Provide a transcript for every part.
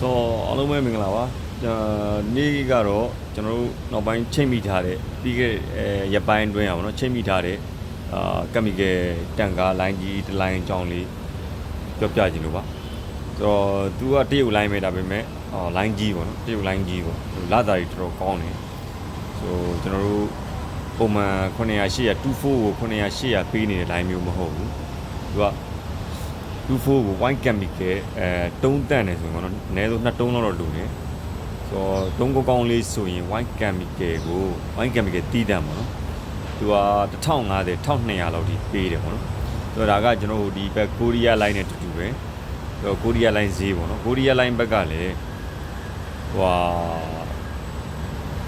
ဆိုတော့အားလုံးပဲမင်္ဂလာပါအာနေ့ကတော့ကျွန်တော်တို့နောက်ပိုင်းချိန်မိထားတဲ့ပြီးခဲ့တဲ့အဲရက်ပိုင်းအတွင်းအောင်နော်ချိန်မိထားတဲ့အာကက်မီကယ်တန်ကားလိုင်းကြီးတစ်လိုင်းအကြောင်းလေးပြောပြခြင်းလို့ပါဆိုတော့သူကတရုတ်လိုင်းပဲဒါပေမဲ့အာလိုင်းကြီးပေါ့နော်တရုတ်လိုင်းကြီးပေါ့လာတာကြီးတော်တော်ကောင်းတယ်ဆိုကျွန်တော်တို့ပုံမှန်900 800 24ကို900 800ပေးနေတဲ့ line မျိုးမဟုတ်ဘူးသူက 24ကို white chemical အဲတုံးတန့်တယ်ဆိုရင်တော့အနည်းဆုံး2တုံးလောက်တော့လိုတယ်ဆိုတော့တုံးကောင်းကောင်းလေးဆိုရင် white chemical ကို white chemical တီးတန့်ပေါ့နော်သူက1050 1200လောက်ထိပေးတယ်ပေါ့နော်ဆိုတော့ဒါကကျွန်တော်တို့ဒီဘက်ကိုရီးယား line နဲ့တူတူပဲဆိုတော့ကိုရီးယား line ဈေးပေါ့နော်ကိုရီးယား line ဘက်ကလည်းဟွာ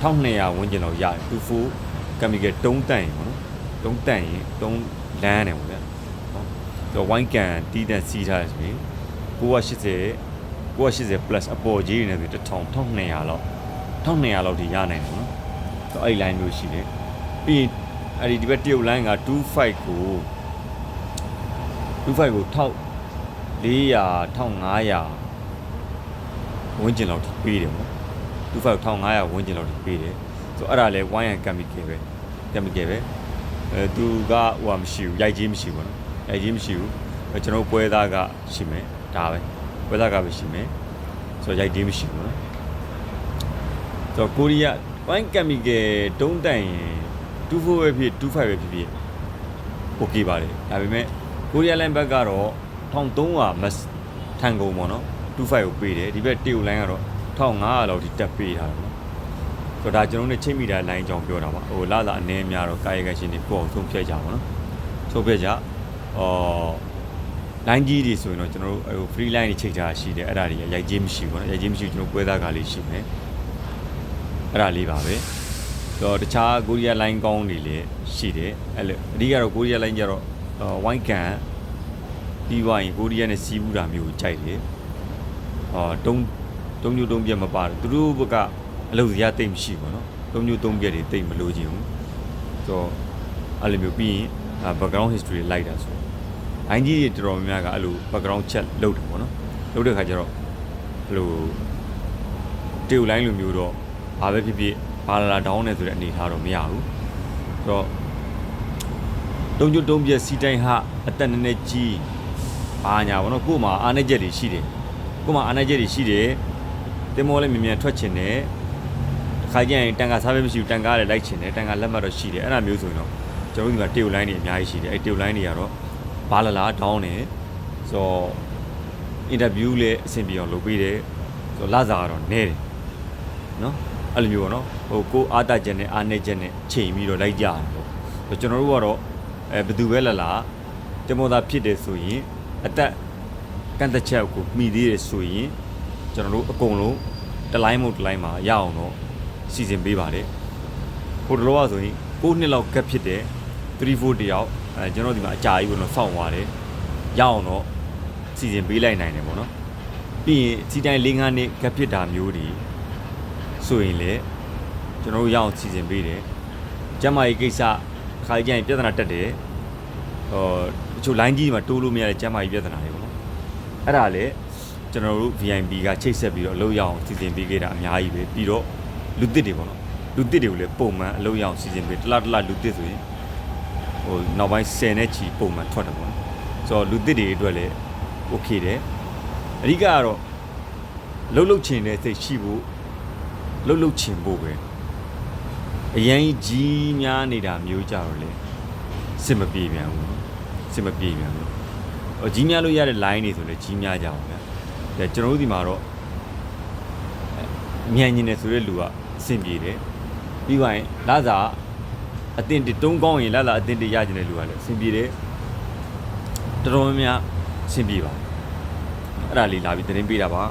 1200ဝန်းကျင်လောက်ရတယ်24 chemical တုံးတန့်ရင်ပေါ့နော်တုံးတန့်ရင်တုံးလန်းတယ်ပေါ့ဗျာ တော့ဝိုင်းကန်တီးတန့်စီးထားတယ်ဆိုရင်980 980 plus အပေါ်ကြီးတွေနဲ့ဆို1000 1200လောက်1200လောက်ထိရနိုင်တယ်နော်ဆိုတော့အဲ့ဒီ line မျိုးရှိတယ်ပြီးရင်အဲ့ဒီဒီဘက်တရုတ် line က25ကို25ကို1400 1500ဝန်းကျင်လောက်ထိပေးတယ်ပေါ့25 1500ဝန်းကျင်လောက်ထိပေးတယ်ဆိုတော့အဲ့ဒါလဲ wine and chemical ပဲ chemical ပဲအဲသူကဟိုဟာမရှိဘူးရိုက်ကြီးမရှိဘူးပေါ့နော် အဲကြီးမရှိဘူးအဲကျွန်တော်တို့ပွဲသားကရှိမယ်ဒါပဲပွဲသားကပဲရှိမယ်ဆိုတော့ရိုက်သေးမရှိဘူးနော်ဆိုတော့ကိုရီးယားဝိုင်းကမ်မီကယ်တုံးတန်ရင်24ပဲဖြစ်25ပဲဖြစ်ဖြစ်โอเคပါလေဒါပေမဲ့ကိုရီးယားလိုင်းဘက်ကတော့1300မတ်ထန်ကုန်ပေါ့နော်25ကိုပေးတယ်ဒီဘက်တေယိုလိုင်းကတော့1500လောက်ထိတက်ပေးထားတယ်နော်ဆိုတော့ဒါကျွန်တော်တို့ ਨੇ ချိန်မိတာလိုင်းကြောင်ပြောတာပါဟိုလာလာအနေများတော့ကာယကရှင်တွေကိုအောင်ဆုံးဖြတ်ကြပါတော့ဆုံးဖြတ်ကြ အော် line ကြီးတွေဆိုရင်တော့ကျွန်တော်တို့ဟို free line တွေချိန်ထားရှိတယ်အဲ့ဒါတွေရိုက်ကြီးမရှိဘူးเนาะရိုက်ကြီးမရှိဘူးကျွန်တော်ပွဲသားကလေးရှိမယ်အဲ့ဒါလေးပါပဲဆိုတော့တခြားကိုရီးယား line ကောင်းတွေလည်းရှိတယ်အဲ့လိုအဓိကတော့ကိုရီးယား line ကျတော့ဝိုင်းကန်ပြီးသွားရင်ကိုရီးယားနဲ့စီးဘူးတာမျိုးကိုကြိုက်တယ်အော်တုံးတုံးမျိုးတုံးပြက်မပါတယ်သူတို့ဘက်ကအလုပ်စရာတိတ်မရှိဘူးเนาะတုံးမျိုးတုံးပြက်တွေတိတ်မလို့ချင်ဘူးဆိုတော့အဲ့လိုမျိုးပြီးရင်အာ background history လိုက်တာဆို line ကြီးတွေတော်တော်များများကအဲ့လို background check လုပ်တယ်ပေါ့နော်လုပ်တဲ့ခါကျတော့အဲ့လိုတေူ line လိုမျိုးတော့ဘာပဲဖြစ်ဖြစ်ဘာလာလာ down နေဆိုတဲ့အနေအထားတော့မရဘူးဆိုတော့တုံးကျွတ်တုံးပြက်စီတိုင်းဟာအသက်နည်းနည်းကြီးဘာညာပေါ့နော်ကို့မှာအားနေချက်တွေရှိတယ်ကို့မှာအားနေချက်တွေရှိတယ်တင်မောလည်းမြင်မြန်ထွက်ချင်တယ်တစ်ခါကျရင်တန်ခါစားပဲမရှိဘူးတန်ကားလည်းလိုက်ချင်တယ်တန်ခါလက်မှတ်တော့ရှိတယ်အဲ့ဒါမျိုးဆိုရင်တော့ ကျွန်တော်တို့ဒီမှာတေူ line တွေအများကြီးရှိတယ်အဲ့တေူ line တွေကတော့ဘာလာလာဒေါင်းနေဆိုတော့အင်တာဗျူးလည်းအဆင်ပြေအောင်လုပ်ပေးတယ်ဆိုတော့လာစားကတော့နဲတယ်နော်အဲ့လိုမျိုးပေါ့နော်ဟိုကိုအားတချက်နဲ့အားနေချက်နဲ့ချိန်ပြီးတော့လိုက်ကြတယ်ပေါ့ဆိုတော့ကျွန်တော်တို့ကတော့အဲဘယ်သူပဲလာလာတမောသာဖြစ်တယ်ဆိုရင်အသက်ကန့်သက်ချက်ကိုမှီသေးတယ်ဆိုရင်ကျွန်တော်တို့အကုန်လုံးတစ်လိုင်းမဟုတ်တစ်လိုင်းမှာရအောင်တော့စီစဉ်ပေးပါတယ်ဟိုတလောကဆိုရင်6နှစ်လောက်ကပ်ဖြစ်တယ် 3 4တယောက်အဲကျွန်တော်ဒီမှာအကြာကြီးဘယ်လိုစောင့်သွားတယ်ရအောင်တော့စီစဉ်ပေးလိုက်နိုင်တယ်ပေါ့နော်ပြီးရင်စီတိုင်း၄၅နှစ်ကပ်ဖြစ်တာမျိုးတွေဆိုရင်လေကျွန်တော်တို့ရအောင်စီစဉ်ပေးတယ်ကျမကြီးကိစ္စခါကြရင်ပြဿနာတက်တယ်ဟိုတချို့ line ကြီးမှာတိုးလို့မရတဲ့ကျမကြီးပြဿနာတွေပေါ့နော်အဲ့ဒါလေကျွန်တော်တို့ VIP ကချိတ်ဆက်ပြီးတော့အလုပ်ရအောင်စီစဉ်ပေးခဲ့တာအများကြီးပဲပြီးတော့လူတစ်တွေပေါ့နော်လူတစ်တွေကိုလည်းပုံမှန်အလုပ်ရအောင်စီစဉ်ပေးတစ်လားတစ်လားလူတစ်ဆိုရင် ဟိုနောက်ပိုင်း10နဲ့ချီပုံမှန်ထွက်တယ်ပေါ့နော်ဆိုတော့လူသစ်တွေအတွက်လည်း okay တယ်အဓိကကတော့လှုပ်လှုပ်ချင်တဲ့စိတ်ရှိဖို့လှုပ်လှုပ်ချင်ဖို့ပဲအရင်ကြီးများနေတာမျိုးကြတော့လေစစ်မပြေပြန်ဘူးနော်စစ်မပြေပြန်ဘူးဟိုကြီးများလို့ရတဲ့ line တွေဆိုလည်းကြီးများကြအောင်ဗျာဒါကျွန်တော်တို့ဒီမှာတော့အဲမြန်ညင်တယ်ဆိုတဲ့လူကအဆင်ပြေတယ်ပြီးသွားရင်လာစာ အတင်တုံးကောင်းရင်လာလာအတင်တရကျင်တဲ့လူကလည်းအဆင်ပြေတယ်တော်တော်များများအဆင်ပြေပါအဲ့ဒါလေးလာပြီးသတင်းပေးတာပါ